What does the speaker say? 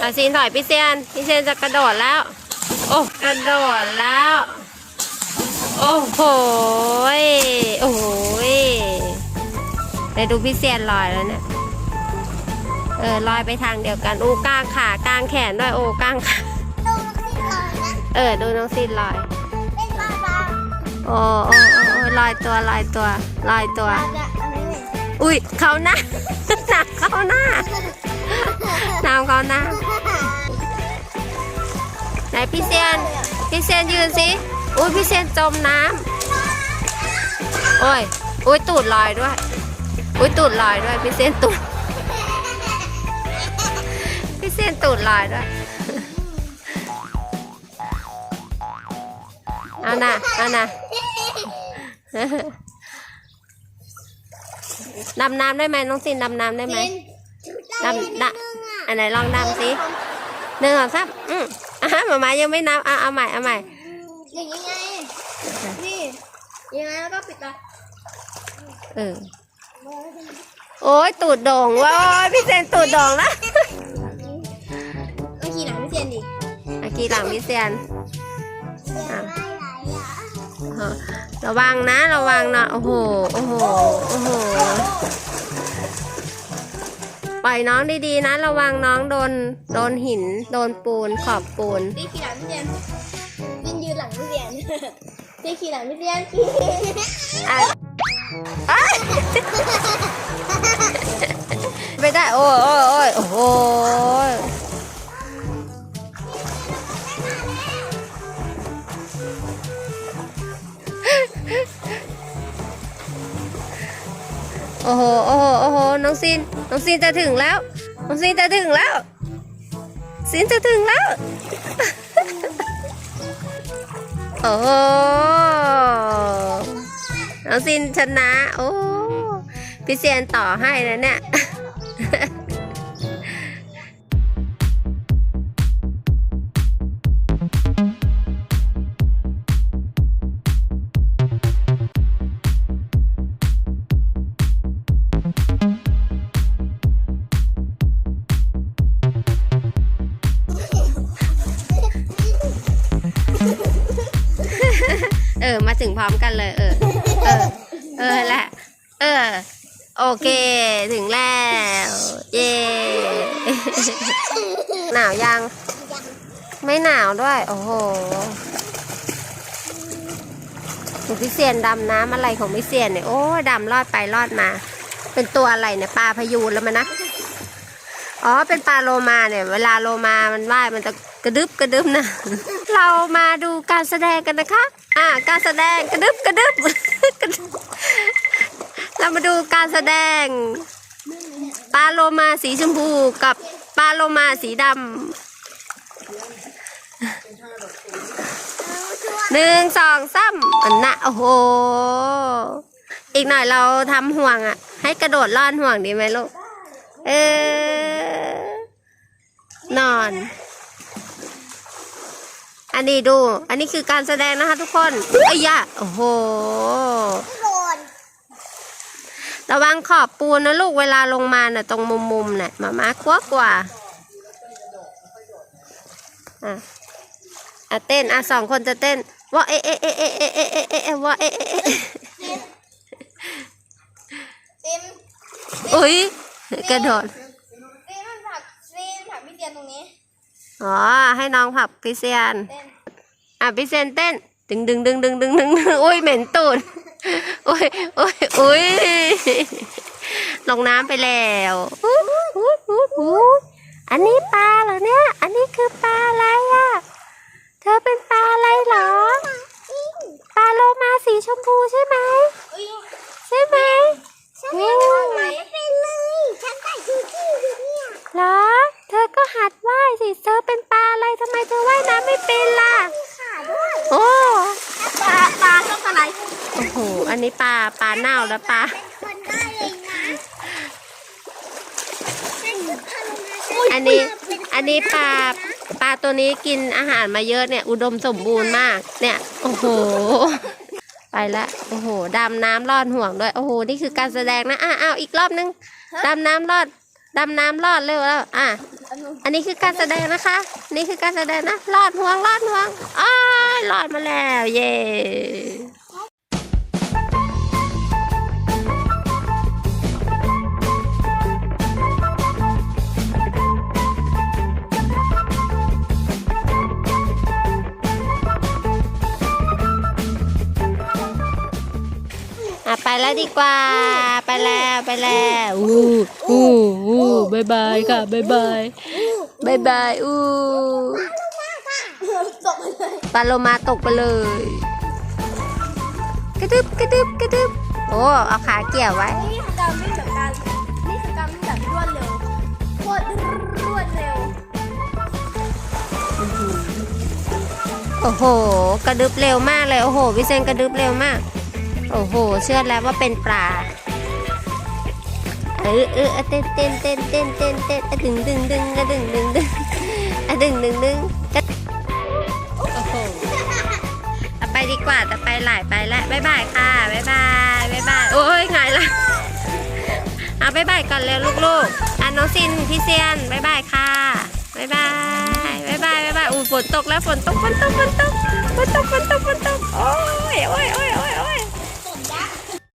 อาซีนถอยพี่เซียนพี่เซียนจะกระโดดแล้ว โอ้กระโดดแล้ว โอ้โหยโอ้โหยไปดูพี่เซียนลอยแล้วเนี่ยเออลอยไปทางเดียวกันอู้กลางขากลางแขนด้วยโอ้กลางขาดูสิลอยนะเออดูน้องซีนลอยเป็นปลาปลาโอ้โอ้โอ้โอ้ลอยตัวลอยตัวลอยตัวปลาจะอะไรเนี่ยอุ้ยเขาหน้าหนักเขาหน้า น้ำเขาน้าไหนพี่เซียนพี่เซียนยืนสิอุ้ยพี่เซียนจมน้ำโอ้ยอุ้ยตูดลอยด้วยอุ้ยตูดลอยด้วยพี่เซียนตูดพี่เซียนตูดลอยด้วยเอาน่ะเอาน่ะดำน้ำได้ไหมน้องซินดำน้ำได้ไหม ดำดะอันไหนลองดำสิหนึ่งสองสามอืมอะหมามายังไม่นับเอาเอาใหม่เอาใหม่อย่างนี้ไงนี่ยังไงแล้วก็ปิดตาเออโอ้ยตูดโด่งว้ายพี่เซนตูดโด่งแล้วต้องขี่หลังพี่เซียนดิเมื่อกี้หลังพี่เซียนอะเออระวังนะ ระวังนะ โอ้โห โอ้โห โอ้โห ปล่อยน้องดีๆนะ ระวังน้องโดนโดนหิน โดนปูนขอบปูน พี่ขี่หลังพี่เซียนยืนยืนหลังพี่เซียนพี่ขี่หลังพี่เซียนอะเอ้ยไม่ได้โอ้ยโอ้ยโอ้ยโอ้โห โอ้โห โอ้โห โอ้โห น้องซินน้องซินจะถึงแล้ว น้องซินจะถึงแล้วซินจะถึงแล้ว โอ้โหน้องซินชนะ โอ้ พี่เซียนต่อให้นะเนี่ย ออ มาถึงพร้อมกันเลย เออ เออ เออแหละ เออ โอเค ถึงแล้ว เย่หนาวยัง ไม่หนาวด้วย โอ้โหดูพี่เซียนดำน้ำอะไรของพี่เซียนเนี่ย โอ้ดำรอดไปรอดมา เป็นตัวอะไรเนี่ยปลาพยูนแล้วมันนะ อ๋อ เป็นปลาโลมาเนี่ย เวลาโลมามันว่ายมันจะกระดึบกระดึบนะ เรามาดูการแสดงกันนะคะ อ่าการแสดงกระดึบกระดึบกระดึบเรามาดูการแสดงปลาโลมาสีชมพูกับปลาโลมาสีดำหนึ่งสองสามอันนะโอ้โห อีกหน่อยเราทำห่วงอะ ให้กระโดดล่อนห่วงดีไหมลูก เออนอน อันนี้ดู อันนี้คือการแสดงนะคะทุกคนเอ้ยยะโอ้โห โดนระวังขอบปูนนะลูกเวลาลงมาน่ะตรงมุมมุมๆน่ะมามากลัวกว่าอะอะเต้นอะสองคนจะเต้นว่าเอะเอะเอะเอะเอะเอะเอะเอะเอะว่าเอะเอะเอะซิมอุ้ยกระโดดซิมมันผลักซิมผลักพี่เซียนตรงนี้ อ๋อ ให้น้องผับพี่เซียนเต้นอะพี่เซียนเต้นดึงดึงดึงดึงดึงดึงดึงอุ้ยเหม็นตูดอุ้ยอุ้ยอุ้ยลงน้ำไปแล้วอุ๊ยอุ๊ยอุ๊ยอุ๊ยอันนี้ปลาเหรอเนี่ย อันนี้คือปลาอะไรอะ เธอเป็นปลาอะไรเหรอ ปลาโลมาสีชมพูใช่ไหม อุ้ย ใช่ไหม ฉันยังว่ายน้ำไม่เป็นเลย ฉันใส่ชูชีพอยู่เนี่ย เหรอ เธอก็หัดว่ายสิ เธอเป็นปลาอะไรทำไมเธอว่ายน้ำไม่เป็นล่ะ มีขาด้วย โอ้ ปลาปลาชอบอะไร โอ้โห อันนี้ปลาปลาเน่าแล้วปลาเป็นคนได้เลยนะฉันจะพาลงมาอันนี้อันนี้ปลาปลาตัวนี้กินอาหารมาเยอะเนี่ย อุดมสมบูรณ์มาก เนี่ย โอ้โห ไปละโอ้โหดำน้ำรอดห่วงด้วย โอ้โห นี่คือการแสดงนะอะอ้าวอีกรอบนึงดำน้ำรอดดำน้ำรอดเร็วแล้ว อะอันนู้นอันนี้คือการแสดงนะคะ นี่คือการแสดงนะ รอดห่วงรอดห่วงอ้ายรอดมาแล้ว เย่ แล้วดีกว่า ไปแล้วไปแล้วอู้อู้อู้บายบายค่ะบายบายบายบายอู้ตกไปเลยปลาโลมาตกไปเลย กระดึบกระดึบกระดึบโอ้เอาขาเกี่ยวไว้ นี่คือการวิ่งแบบการนี่คือการวิ่งแบบรวดเร็วโคตรรวดเร็ว โอ้โห กระดึบเร็วมากเลย โอ้โหวิเซนกระดึบเร็วมาก โอ้โห เชื่อแล้วว่าเป็นปลา เออเออเต้นเต้นเต้นเต้นเต้นเต้นอะดึงดึงดึงอะดึงดึงดึงอะดึงดึงดึงโอ้โหเอาไปดีกว่าแต่ไปหลายไปแล้วบ๊ายบายค่ะบ๊ายบายบ๊ายบายโอ้ยไงล่ะเอาบ๊ายบายก่อนเร็วลูกๆอะน้องซินพี่เซียนบ๊ายบายค่ะบ๊ายบายบ๊ายบายบ๊ายบายอู้ฝนตกแล้วฝนตกฝนตกฝนตกฝนตกฝนตกฝนตกโอ้ยโอ้ยโอ้ยโอ้ย